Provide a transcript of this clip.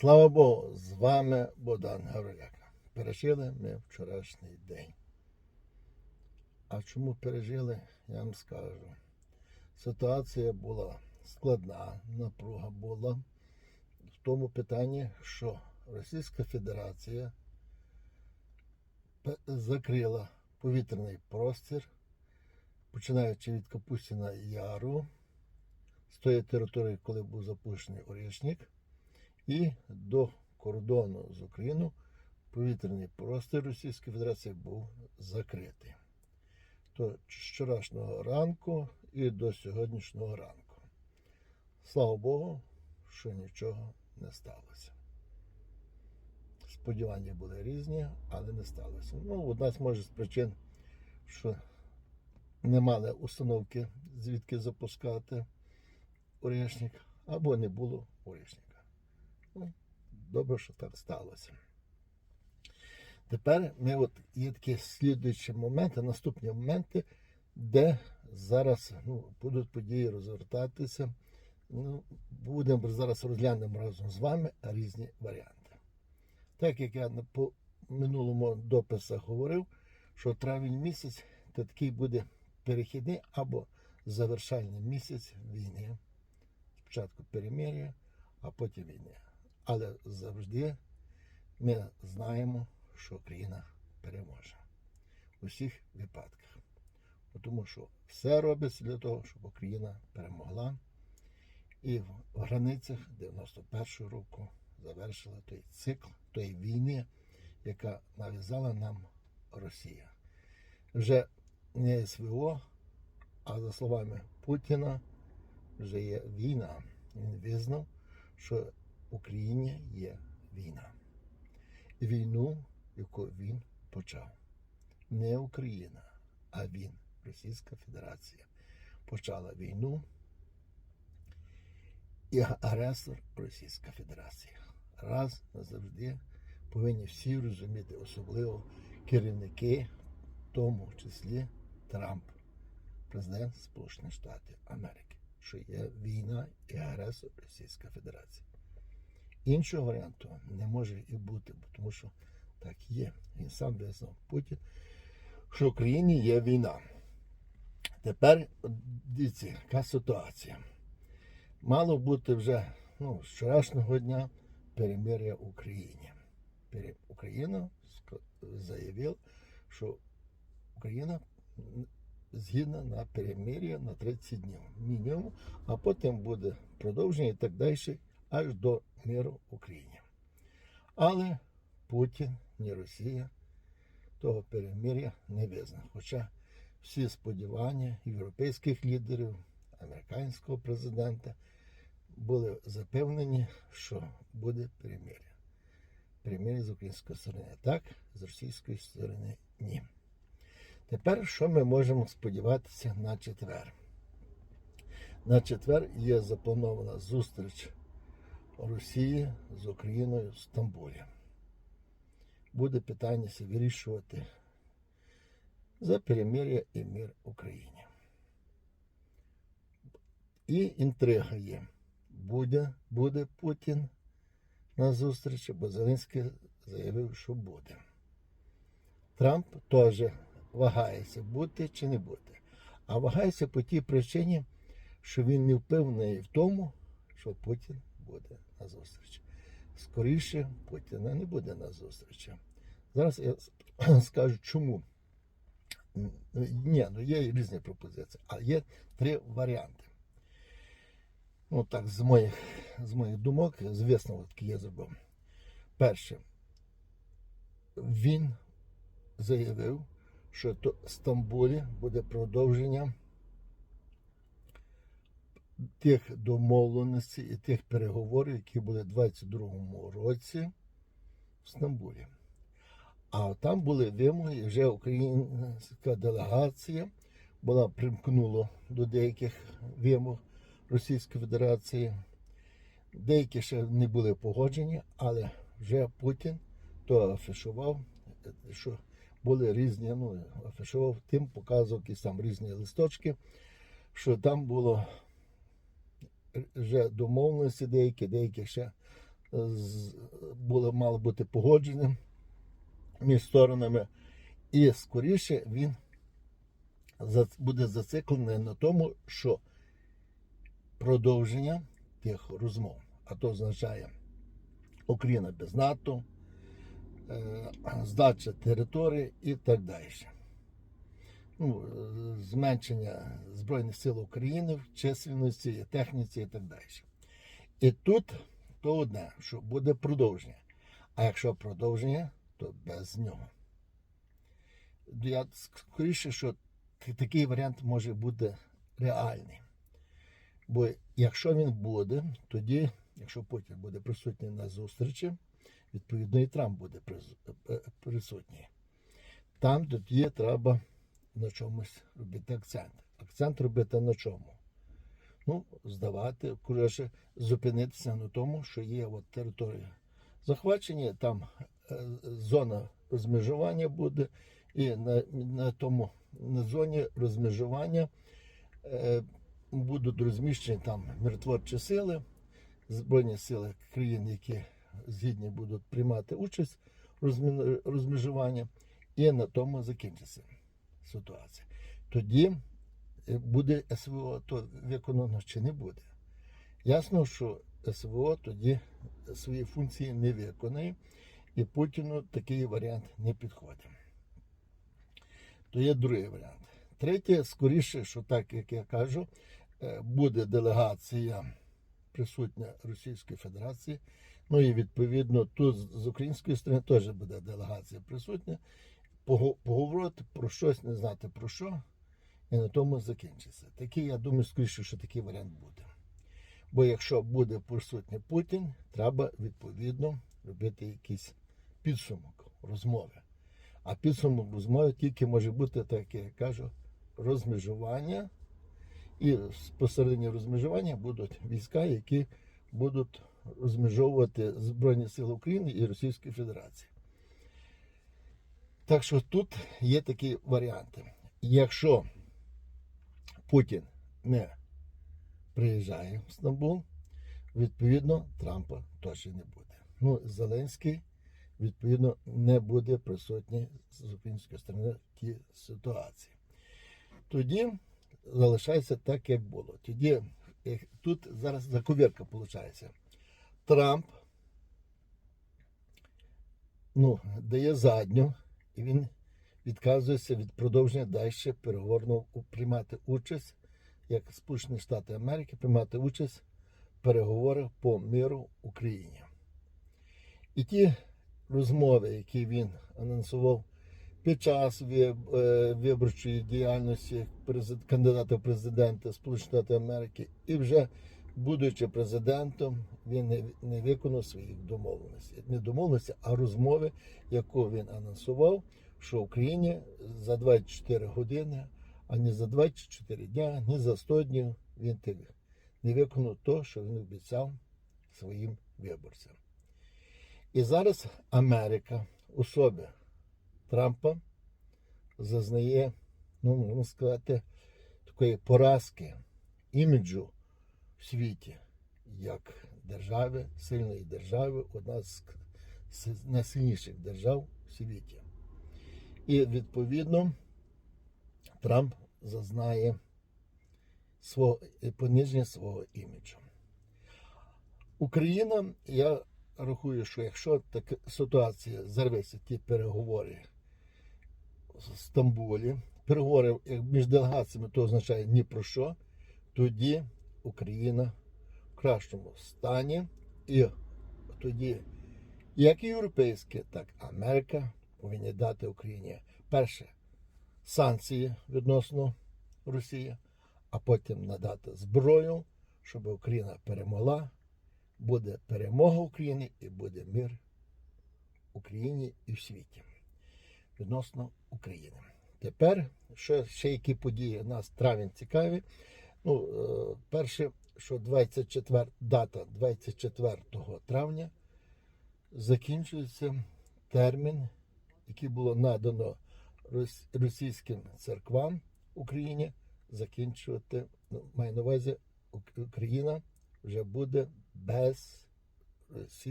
Слава Богу, з вами Богдан Гавриляк. Пережили ми вчорашній день. А чому пережили, я вам скажу. Ситуація була складна, напруга була в тому питанні, що Російська Федерація закрила повітряний простір, починаючи від Капустіна Яру, з тої території, коли був запущений Орішник, і до кордону з Україною повітряний простір Російської Федерації був закритий. То вчорашнього ранку і до сьогоднішнього ранку. Слава Богу, що нічого не сталося. Сподівання були різні, але не сталося. Ну, одна з може з причин, що не мали установки, звідки запускати орішник, або не було орішника. Ну, добре, що так сталося. Тепер ми от є такі слідуючі моменти, наступні моменти, де зараз ну, будуть події розвертатися. Ну, будемо зараз розглянемо разом з вами різні варіанти. Так як я по минулому дописах говорив, що травень місяць це такий буде перехідний або завершальний місяць війни. Спочатку перемир'я, а потім війни. Але завжди ми знаємо, що Україна переможе у всіх випадках. Тому що все робиться для того, щоб Україна перемогла. І в границях 91-го року завершила той цикл тої війни, яка нав'язала нам Росія. Вже не СВО, а за словами Путіна, вже є війна. Він визнав, що Україні є війна. І війну, яку він почав. Не Україна, а він, Російська Федерація, почала війну і агресор Російська Федерація. Раз назавжди повинні всі розуміти, особливо керівники, в тому числі Трамп, президент Сполучених Штатів Америки, що є війна і агресор Російська Федерація. Іншого варіанту не може і бути, тому що так є. Він сам визнав Путін, що в Україні є війна. Тепер дивіться, яка ситуація. Мало бути вже ну, з вчорашнього дня перемир'я в Україні. Україна заявила, що Україна згідна на перемир'я на 30 днів мінімум, а потім буде продовження і так далі аж до миру в Україні. Але Путін, ні Росія того перемир'я не визнав. Хоча всі сподівання європейських лідерів, американського президента були запевнені, що буде перемир'я. Перемир'я з української сторони так, з російської сторони ні. Тепер що ми можемо сподіватися на четвер? На четвер є запланована зустріч Росії з Україною в Стамбулі. Буде питання вирішувати за перемир'я і мир Україні. І інтрига є. Буде, буде Путін на зустрічі, бо Зеленський заявив, що буде. Трамп теж вагається, бути чи не бути. А вагається по тій причині, що він не впевнений в тому, що Путін буде на зустрічі. Скоріше Путіна не буде на зустрічі. Зараз я скажу чому. Ні, ну є різні пропозиції, а є три варіанти. Ну так, з моїх, з моїх думок, з висновок, я зробив. Перше, він заявив, що в Стамбулі буде продовження тих домовленостей і тих переговорів, які були в 22-му році в Стамбулі. А там були вимоги, і вже українська делегація була примкнула до деяких вимог Російської Федерації. Деякі ще не були погоджені, але вже Путін то афішував, що були різні, ну, афішував тим, показував якісь там різні листочки, що там було вже домовленості деякі, деякі ще з- було мало бути погодженим між сторонами, і скоріше він буде зациклений на тому, що продовження тих розмов, а то означає Україна без НАТО, е, здача території і так далі. Ну, зменшення Збройних сил України в чисельності, техніці і так далі. І тут то одне, що буде продовження. А якщо продовження, то без нього. Я скоріше, що такий варіант може бути реальний. Бо якщо він буде, тоді, якщо Путін буде присутній на зустрічі, відповідно і Трамп буде е, присутній. Там тоді треба на чомусь робити акцент. Акцент робити на чому? Ну, здавати, коротше, зупинитися на тому, що є от територія захвачення, там е, зона розмежування буде, і на, на тому на зоні розмежування е, будуть розміщені там миротворчі сили, збройні сили країн, які згідні будуть приймати участь в розмежуванні, і на тому закінчиться ситуація. Тоді е, буде СВО то виконано чи не буде. Ясно, що СВО тоді свої функції не виконає, і Путіну такий варіант не підходить. То є другий варіант. Третє, скоріше, що так як я кажу, е, буде делегація присутня Російської Федерації. Ну і відповідно тут з- з української сторони теж буде делегація присутня. Пого- Поговорити про щось, не знати про що, і на тому закінчиться. Такий, я думаю, скоріше, що такий варіант буде. Бо якщо буде присутній Путін, треба відповідно робити якийсь підсумок розмови. А підсумок розмови тільки може бути, так як я кажу, розмежування. І посередині розмежування будуть війська, які будуть розмежовувати Збройні Сили України і Російської Федерації. Так що тут є такі варіанти. Якщо Путін не приїжджає в Стамбул, відповідно, Трампа точно не буде. Ну, Зеленський, відповідно, не буде присутній з української сторони в тій ситуації. Тоді залишається так, як було. Тоді тут зараз заковірка виходить. Трамп ну, дає задню, і він відказується від продовження далі переговорного приймати участь, як Сполучені Штати Америки, приймати участь в переговорах по миру в Україні. І ті розмови, які він анонсував під час е, виборчої діяльності кандидата в президенти Сполучених Штатів Америки, і вже будучи президентом, він не, виконав своїх домовленостей. Не домовленості, а розмови, яку він анонсував, що в Україні за 24 години, а не за 24 дня, ні за 100 днів він те- не виконав те, що він обіцяв своїм виборцям. І зараз Америка у собі Трампа зазнає, ну, можна сказати, такої поразки іміджу в світі, як держави, сильної держави, одна з найсильніших держав в світі. І відповідно Трамп зазнає свого пониження свого іміджу. Україна, я рахую, що якщо така ситуація зірветься, ті переговори в Стамбулі, переговори між делегаціями, то означає ні про що, тоді Україна в кращому стані, і тоді як і європейські, так і Америка повинні дати Україні перше санкції відносно Росії, а потім надати зброю, щоб Україна перемогла. Буде перемога України і буде мир Україні і в світі відносно України. Тепер ще, ще які події нас травень цікаві. Ну, е, перше, що 24, дата 24 травня закінчується термін, який було надано російським церквам Україні закінчувати, ну, маю на увазі, Україна вже буде без Росії.